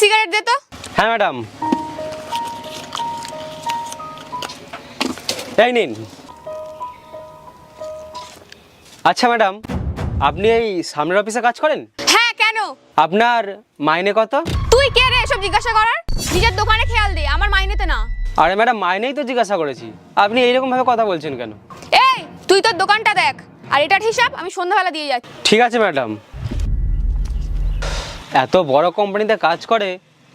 Cigarette দে তো। হ্যাঁ madam. এই নিন। আচ্ছা ম্যাডাম আপনি এই সামনের অফিসে কাজ করেন? হ্যাঁ কেন? আপনার মাইনে কত? তুই কে রে এসব জিজ্ঞাসা করার? নিজের দোকানে খেয়াল দে আমার মাইনেতে না। আরে ম্যাডাম মাইনেই তো জিজ্ঞাসা করেছি। আপনি এইরকমভাবে কথা বলছেন কেন? এই তুই তোর দোকানটা দেখ। আর এটার হিসাব আমি সন্ধ্যাবেলা দিয়ে যাচ্ছি। ঠিক আছে ম্যাডাম। এত বড় কোম্পানিতে কাজ করে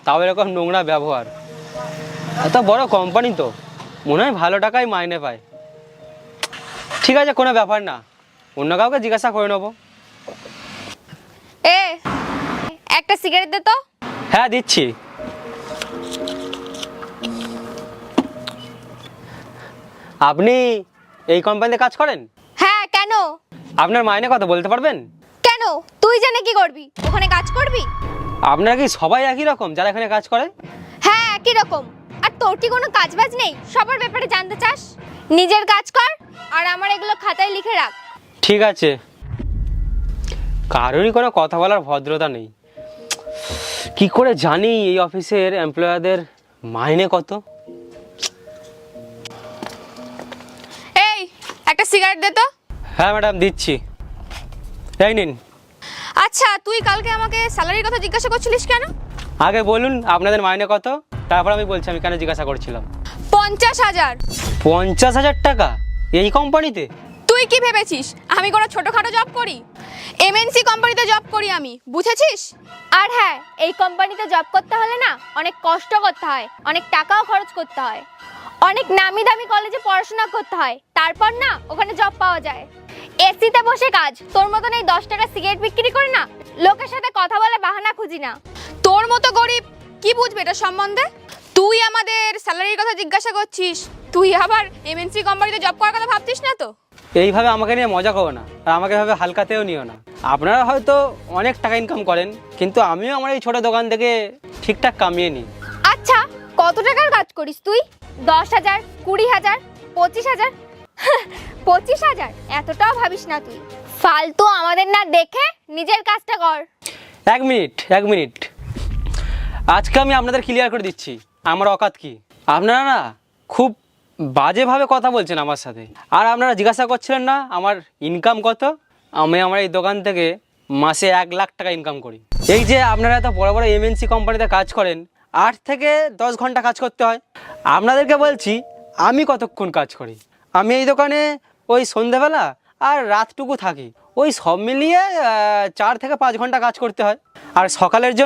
তাও এরকম নোংরা ব্যবহার। এত বড় কোম্পানি তো মনে হয় ভালো টাকায় মাইনে পায়। ঠিক আছে কোনো ব্যাপার না। অন্য কাউকে জিজ্ঞাসা করে নেব। এ একটা সিগারেট দে তো। হ্যাঁ দিচ্ছি। আপনি এই কোম্পানিতে কাজ করেন? হ্যাঁ কেন? আপনার মাইনে কত বলতে পারবেন? তুই জানে কি করবি? ওখানে কাজ করবি? আপনারা কি সবাই একই রকম যারা এখানে কাজ করে? হ্যাঁ একই রকম। আর তোর কি কোনো কাজ বাজ নেই? সবার ব্যাপারে জানতে চাস? নিজের কাজ কর আর আমার এগুলো খাতায় লিখে রাখ। ঠিক আছে। কারোরই কোনো কথা বলার ভদ্রতা নেই। কি করে জানি এই অফিসের এমপ্লয়ারদের মাইনে কত? এই একটা সিগারেট দে তো। হ্যাঁ ম্যাডাম দিচ্ছি। এই নিন। আচ্ছা তুই কালকে আমাকে স্যালারির কথা জিজ্ঞাসা করছিলিস কেন? আগে বলুন আপনাদের মাইনে কত? তারপর আমি বলছি আমি কেন জিজ্ঞাসা করছিলাম? পঞ্চাশ হাজার। পঞ্চাশ হাজার টাকা? এই কোম্পানিতে? তুই কি ভেবেছিস? আমি কোনো ছোটখাটো জব করি? এমএনসি কোম্পানিতে জব করি আমি বুঝেছিস? আর হ্যাঁ এই কোম্পানিতে জব করতে হলে না অনেক কষ্ট করতে হয় অনেক টাকাও খরচ করতে হয়। অনেক নামি দামি কলেজে পড়াশোনা করতে হয় তারপর না ওখানে জব পাওয়া যায়। এসিতে বসে কাজ। তোর মতন এই দশ টাকা সিগারেট বিক্রি করে না লোকের সাথে কথা বলে বাহানা খুঁজি না। তোর মতো গরিব কি বুঝবে এটা সম্বন্ধে? তুই আমাদের স্যালারির কথা জিজ্ঞাসা করছিস তুই আবার এমএনসি কোম্পানিতে জব করার কথা ভাবছিস না তো? এইভাবে আমাকে নিয়ে মজা করো না আর আমাকে এভাবে হালকাতেও নিও না। আপনারা হয়তো অনেক টাকা ইনকাম করেন কিন্তু আমিও আমার এই ছোটো দোকান থেকে ঠিকঠাক কামিয়ে নিই। আচ্ছা কত টাকার কাজ করিস তুই? দশ হাজার কুড়ি হাজার পঁচিশ হাজার পঁচিশ হাজার? এতটাও ভাবিস না তুই। ফালতু আমাদের না দেখে নিজের কাজটা কর। এক মিনিট এক মিনিট। আজকে আমি আপনাদের ক্লিয়ার করে দিচ্ছি, আমার অকাত কি? আপনারা না খুব বাজেভাবে কথা বলছেন আমার সাথে। আর আপনারা জিজ্ঞাসা করছিলেন না আমার ইনকাম কত? আমি আমার এই দোকান থেকে মাসে এক লাখ টাকা ইনকাম করি। এই যে আপনারা এত বড় বড় এমএনসি কোম্পানিতে কাজ করেন, আট থেকে দশ ঘণ্টা কাজ করতে হয়। আপনাদেরকে বলছি, আমি কতক্ষণ কাজ করি? আমি এই দোকানে ওই সন্ধেবেলা আর রাতটুকু থাকি। ওই সব মিলিয়ে চার থেকে পাঁচ ঘণ্টা কাজ করতে হয়। আর সকালের জন্য